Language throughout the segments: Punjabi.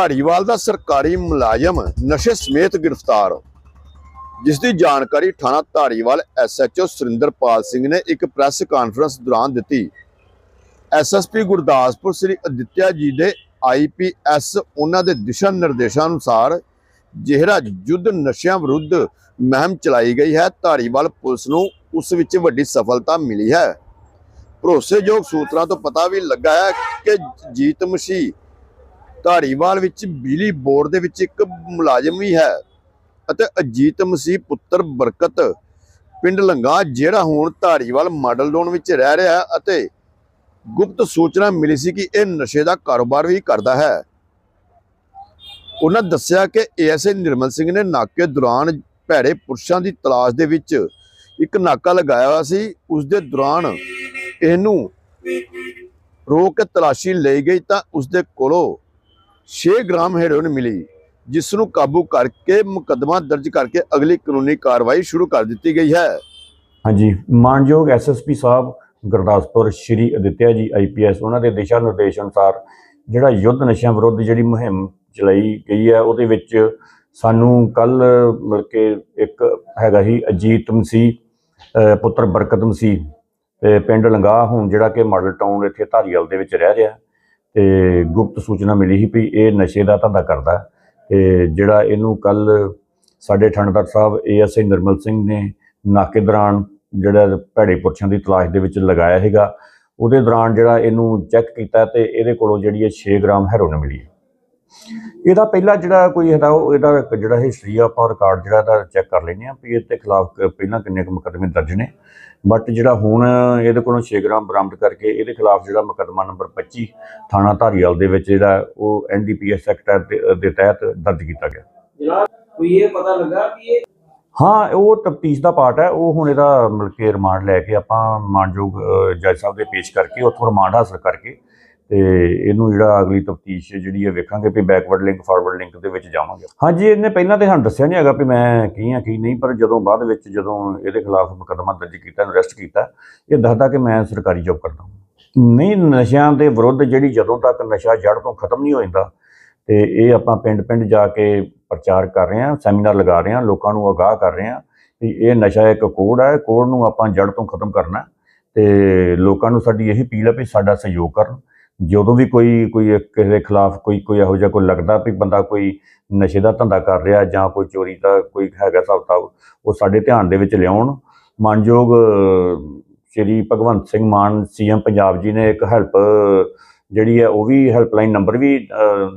ਧਾਰੀਵਾਲ ਦਾ ਸਰਕਾਰੀ ਮੁਲਾਜ਼ਮ ਨਸ਼ੇ ਸਮੇਤ ਗ੍ਰਿਫਤਾਰ। ਜਿਸ ਦੀ ਜਾਣਕਾਰੀ ਥਾਣਾ ਧਾਰੀਵਾਲ ਐਸਐਚਓ ਸੁਰਿੰਦਰਪਾਲ ਸਿੰਘ ਨੇ ਇੱਕ ਪ੍ਰੈਸ ਕਾਨਫਰੰਸ ਦੌਰਾਨ ਦਿੱਤੀ। ਐਸਐਸਪੀ ਗੁਰਦਾਸਪੁਰ ਸ੍ਰੀ ਅਦਿੱਤਿਆ ਜੀ ਦੇ ਆਈਪੀਐਸ ਉਹਨਾਂ ਦੇ ਦਿਸ਼ਾ ਨਿਰਦੇਸ਼ਾਂ ਅਨੁਸਾਰ ਜਿਹੜਾ ਯੁੱਧ ਨਸ਼ਿਆਂ ਵਿਰੁੱਧ ਮਹਿਮ ਚਲਾਈ ਗਈ ਹੈ। ਧਾਰੀਵਾਲ ਪੁਲਿਸ ਨੂੰ ਉਸ ਵਿੱਚ ਵੱਡੀ ਸਫਲਤਾ ਮਿਲੀ ਹੈ। ਭਰੋਸੇਯੋਗ ਸੂਤਰਾਂ ਤੋਂ ਪਤਾ ਵੀ ਲੱਗਾ ਹੈ ਕਿ ਜੀਤ ਮਸੀਹ ਧਾਰੀਵਾਲ ਵਿੱਚ ਬਿਜਲੀ ਬੋਰਡ ਦੇ ਵਿੱਚ ਇੱਕ ਮੁਲਾਜ਼ਮ ਵੀ ਹੈ ਅਤੇ ਅਜੀਤ ਮਸੀਹ ਪੁੱਤਰ ਬਰਕਤ ਪਿੰਡ ਲੰਗਾ, ਜਿਹੜਾ ਹੁਣ ਧਾਰੀਵਾਲ ਮਾਡਲ ਟਾਊਨ ਵਿੱਚ ਰਹਿ ਰਿਹਾ ਹੈ ਅਤੇ ਗੁਪਤ ਸੂਚਨਾ ਮਿਲੀ ਸੀ ਕਿ ਇਹ ਨਸ਼ੇ ਦਾ ਕਾਰੋਬਾਰ ਵੀ ਕਰਦਾ ਹੈ। ਉਹਨਾਂ ਦੱਸਿਆ ਕਿ ਏਐਸਏ ਨਿਰਮਲ ਸਿੰਘ ਨੇ ਨਾਕੇ ਦੌਰਾਨ ਭੈੜੇ ਪੁਰਸ਼ਾਂ ਦੀ ਤਲਾਸ਼ ਦੇ ਵਿੱਚ ਇੱਕ ਨਾਕਾ ਲਗਾਇਆ ਹੋਇਆ ਸੀ। ਉਸ ਦੇ ਦੌਰਾਨ ਇਹਨੂੰ ਰੋਕ ਕੇ ਤਲਾਸ਼ੀ ਲਈ ਗਈ ਤਾਂ ਉਸ ਦੇ ਕੋਲੋਂ 6 ਗ੍ਰਾਮ ਹੈਰੋਇਨ ਮਿਲੀ ਜਿਸ ਨੂੰ ਕਾਬੂ ਕਰਕੇ ਮੁਕੱਦਮਾ ਦਰਜ ਕਰਕੇ ਅਗਲੀ ਕਾਨੂੰਨੀ ਕਾਰਵਾਈ ਸ਼ੁਰੂ ਕਰ ਦਿੱਤੀ ਗਈ ਹੈ। ਹਾਂਜੀ, ਮਾਨਯੋਗ ਐਸਐਸਪੀ ਸਾਹਿਬ ਗੁਰਦਾਸਪੁਰ ਸ਼੍ਰੀ ਅਦਿੱਤਿਆ ਜੀ ਆਈਪੀਐਸ ਉਹਨਾਂ ਦੇ ਦਿਸ਼ਾ ਨਿਰਦੇਸ਼ ਅਨੁਸਾਰ ਜਿਹੜਾ ਯੁੱਧ ਨਸ਼ਿਆਂ ਵਿਰੁੱਧ ਜਿਹੜੀ ਮੁਹਿੰਮ ਚਲਾਈ ਗਈ ਹੈ, ਉਹਦੇ ਵਿੱਚ ਸਾਨੂੰ ਕੱਲ ਮਿਲ ਕੇ ਇੱਕ ਹੈਗਾ ਸੀ, ਅਜੀਤ ਮਸੀਹ ਪੁੱਤਰ ਬਰਕਤ ਮਸੀਹ ਪਿੰਡ ਲੰਗਾ ਹੁਣ ਜਿਹੜਾ ਕਿ ਮਾਡਲ ਟਾਊਨ ਇੱਥੇ ਧਾਰੀਵਾਲ ਦੇ ਵਿੱਚ ਰਹਿ ਰਿਹਾ। ਤੇ ਗੁਪਤ ਸੂਚਨਾ ਮਿਲੀ ਸੀ ਵੀ ਇਹ ਨਸ਼ੇ ਦਾ ਧੰਦਾ ਕਰਦਾ ਹੈ ਤੇ ਜਿਹੜਾ ਇਹਨੂੰ ਕੱਲ ਸਾਡੇ ਠੰਡਦਾਰ ਸਾਹਿਬ ਏਐਸਆਈ ਨਿਰਮਲ ਸਿੰਘ ਨੇ ਨਾਕੇ ਦੌਰਾਨ ਜਿਹੜਾ ਭੈੜੇ ਪੁਰਸ਼ਾਂ ਦੀ ਤਲਾਸ਼ ਦੇ ਵਿੱਚ ਲਗਾਇਆ ਹੈਗਾ ਉਹਦੇ ਦੌਰਾਨ ਜਿਹੜਾ ਇਹਨੂੰ ਚੈੱਕ ਕੀਤਾ ਤੇ ਇਹਦੇ ਕੋਲੋਂ ਜਿਹੜੀ ਹੈ 6 ਗ੍ਰਾਮ ਹੈਰੋਇਨ ਮਿਲੀ ਹੈ। ਇਹਦਾ ਪਹਿਲਾ ਜਿਹੜਾ ਕੋਈ ਇਹਦਾ ਉਹ ਇਹਦਾ ਜਿਹੜਾ ਹਿਸਟਰੀ ਆ ਆਪਾਂ ਰਿਕਾਰਡ ਜਿਹੜਾ ਇਹਦਾ ਚੈੱਕ ਕਰ ਲੈਂਦੇ ਆ ਵੀ ਇਹਦੇ ਖਿਲਾਫ ਪਹਿਲਾਂ ਕਿੰਨੇ ਕੁ ਮੁਕੱਦਮੇ ਦਰਜ ਨੇ। ਬਟ ਜਿਹੜਾ ਹੁਣ ਇਹਦੇ ਕੋਲੋਂ 6 ਗ੍ਰਾਮ ਬਰਾਮਦ ਕਰਕੇ ਇਹਦੇ ਖਿਲਾਫ ਜਿਹੜਾ ਮੁਕੱਦਮਾ ਨੰਬਰ 25 ਥਾਣਾ ਧਾਰੀਵਾਲ ਦੇ ਵਿੱਚ ਜਿਹੜਾ ਉਹ ਐਨਡੀਪੀਐਸ ਐਕਟ ਦੇ ਦੇ ਤਹਿਤ ਦਰਜ ਕੀਤਾ ਗਿਆ। ਜਨਾਬ ਕੋਈ ਇਹ ਪਤਾ ਲੱਗਾ ਕਿ ਇਹ ਹਾਂ ਉਹ ਤਫਤੀਸ਼ ਦਾ ਪਾਰਟ ਹੈ ਉਹ ਹੁਣ ਇਹਦਾ ਮਿਲ ਕੇ ਰਿਮਾਂਡ ਲੈ ਕੇ ਆਪਾਂ ਮਾਨਯੋਗ ਜੱਜ ਸਾਹਿਬ ਦੇ ਪੇਸ਼ ਕਰਕੇ ਉੱਥੋਂ ਰਿਮਾਂਡ ਹਾਸਲ ਕਰਕੇ ਤੇ ਇਹਨੂੰ ਜਿਹੜਾ ਅਗਲੀ ਤਫਤੀਸ਼ ਜਿਹੜੀ ਹੈ ਵੇਖਾਂਗੇ ਵੀ ਬੈਕਵਰਡ ਲਿੰਕ ਫਾਰਵਰਡ ਲਿੰਕ ਦੇ ਵਿੱਚ ਜਾਵਾਂਗੇ ਹਾਂਜੀ, ਇਹਨੇ ਪਹਿਲਾਂ ਤੇ ਸਾਨੂੰ ਦੱਸਿਆ ਨਹੀਂ ਹੈਗਾ ਵੀ ਮੈਂ ਕੀ ਆ ਕੀ ਨਹੀਂ, ਪਰ ਜਦੋਂ ਬਾਅਦ ਵਿੱਚ ਜਦੋਂ ਇਹਦੇ ਖਿਲਾਫ ਮੁਕੱਦਮਾ ਦਰਜ ਕੀਤਾ ਇਹਨੂੰ ਅਰੈਸਟ ਕੀਤਾ, ਇਹ ਦੱਸਦਾ ਕਿ ਮੈਂ ਸਰਕਾਰੀ ਜੌਬ ਕਰਦਾ ਨਹੀਂ, ਨਸ਼ਿਆਂ ਦੇ ਵਿਰੁੱਧ ਜਿਹੜੀ ਜਦੋਂ ਤੱਕ ਨਸ਼ਾ ਜੜ ਤੋਂ ਖਤਮ ਨਹੀਂ ਹੋ ਜਾਂਦਾ, ਤੇ ਇਹ ਆਪਾਂ ਪਿੰਡ ਪਿੰਡ ਜਾ ਕੇ ਪ੍ਰਚਾਰ ਕਰ ਰਹੇ ਹਾਂ, ਸੈਮੀਨਾਰ ਲਗਾ ਰਹੇ ਹਾਂ, ਲੋਕਾਂ ਨੂੰ ਅਗਾਹ ਕਰ ਰਹੇ ਹਾਂ ਕਿ ਇਹ ਨਸ਼ਾ ਇੱਕ ਕੋੜ ਹੈ, ਕੋੜ ਨੂੰ ਆਪਾਂ ਜੜ ਤੋਂ ਖਤਮ ਕਰਨਾ ਹੈ ਤੇ ਲੋਕਾਂ ਨੂੰ ਸਾਡੀ ਇਹੀ ਅਪੀਲ ਹੈ ਵੀ ਸਾਡਾ ਸਹਿਯੋਗ ਕਰਨ। ਜਦੋਂ ਵੀ ਕੋਈ ਕੋਈ ਕਿਸੇ ਦੇ ਖਿਲਾਫ ਕੋਈ ਕੋਈ ਇਹੋ ਜਿਹਾ ਕੋਈ ਲੱਗਦਾ ਵੀ ਬੰਦਾ ਕੋਈ ਨਸ਼ੇ ਦਾ ਧੰਦਾ ਕਰ ਰਿਹਾ ਜਾਂ ਕੋਈ ਚੋਰੀ ਦਾ ਕੋਈ ਹੈਗਾ ਹਿਸਾਬ ਕਿਤਾਬ ਉਹ ਸਾਡੇ ਧਿਆਨ ਦੇ ਵਿੱਚ ਲਿਆਉਣ। ਮਾਨਯੋਗ ਸ਼੍ਰੀ ਭਗਵੰਤ ਸਿੰਘ ਮਾਨ ਸੀਐਮ ਪੰਜਾਬ ਜੀ ਨੇ ਇੱਕ ਹੈਲਪ ਜਿਹੜੀ ਹੈ ਉਹ ਵੀ ਹੈਲਪਲਾਈਨ ਨੰਬਰ ਵੀ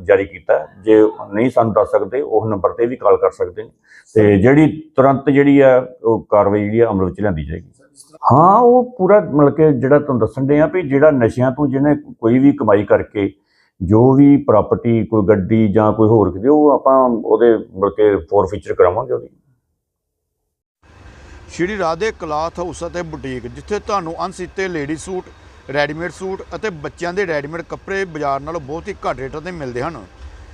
ਜਾਰੀ ਕੀਤਾ। ਜੇ ਨਹੀਂ ਸਾਨੂੰ ਦੱਸ ਸਕਦੇ ਉਹ ਨੰਬਰ ਤੇ ਵੀ ਕਾਲ ਕਰ ਸਕਦੇ ਨੇ। ਤੇ ਜਿਹੜੀ ਤੁਰੰਤ ਜਿਹੜੀ ਹੈ ਉਹ ਕਾਰਵਾਈ ਜਿਹੜੀ ਹੈ ਅਮਲ ਵਿੱਚ ਲਿਆਂਦੀ ਜਾਏਗੀ। ਹਾਂ, ਉਹ ਪੂਰਾ ਮਤਲਬ ਕਿ ਜਿਹੜਾ ਤੁਹਾਨੂੰ ਦੱਸਣ ਦੇ ਆ ਵੀ ਜਿਹੜਾ ਨਸ਼ਿਆਂ ਤੋਂ ਜਿਹਨੇ ਕੋਈ ਵੀ ਕਮਾਈ ਕਰਕੇ, ਜੋ ਵੀ ਪ੍ਰਾਪਰਟੀ ਕੋਈ ਗੱਡੀ ਜਾਂ ਕੋਈ ਹੋਰ ਕਿਤੇ, ਉਹ ਆਪਾਂ ਉਹਦੇ ਮਤਲਬ ਕਿ ਫੋਰ ਕਰਾਵਾਂਗੇ ਉਹਦੀ। ਸ਼੍ਰੀ ਰਾਧੇ ਕਲਾਥ ਹਾਊਸ ਅਤੇ ਬੁਟੀਕ, ਜਿੱਥੇ ਤੁਹਾਨੂੰ ਅਣਸੀਤੇ ਲੇਡੀ ਸੂਟ, ਰੈਡੀਮੇਡ ਸੂਟ ਅਤੇ ਬੱਚਿਆਂ ਦੇ ਰੈਡੀਮੇਡ ਕੱਪੜੇ ਬਾਜ਼ਾਰ ਨਾਲੋਂ ਬਹੁਤ ਹੀ ਘੱਟ ਰੇਟਾਂ ਤੇ ਮਿਲਦੇ ਹਨ।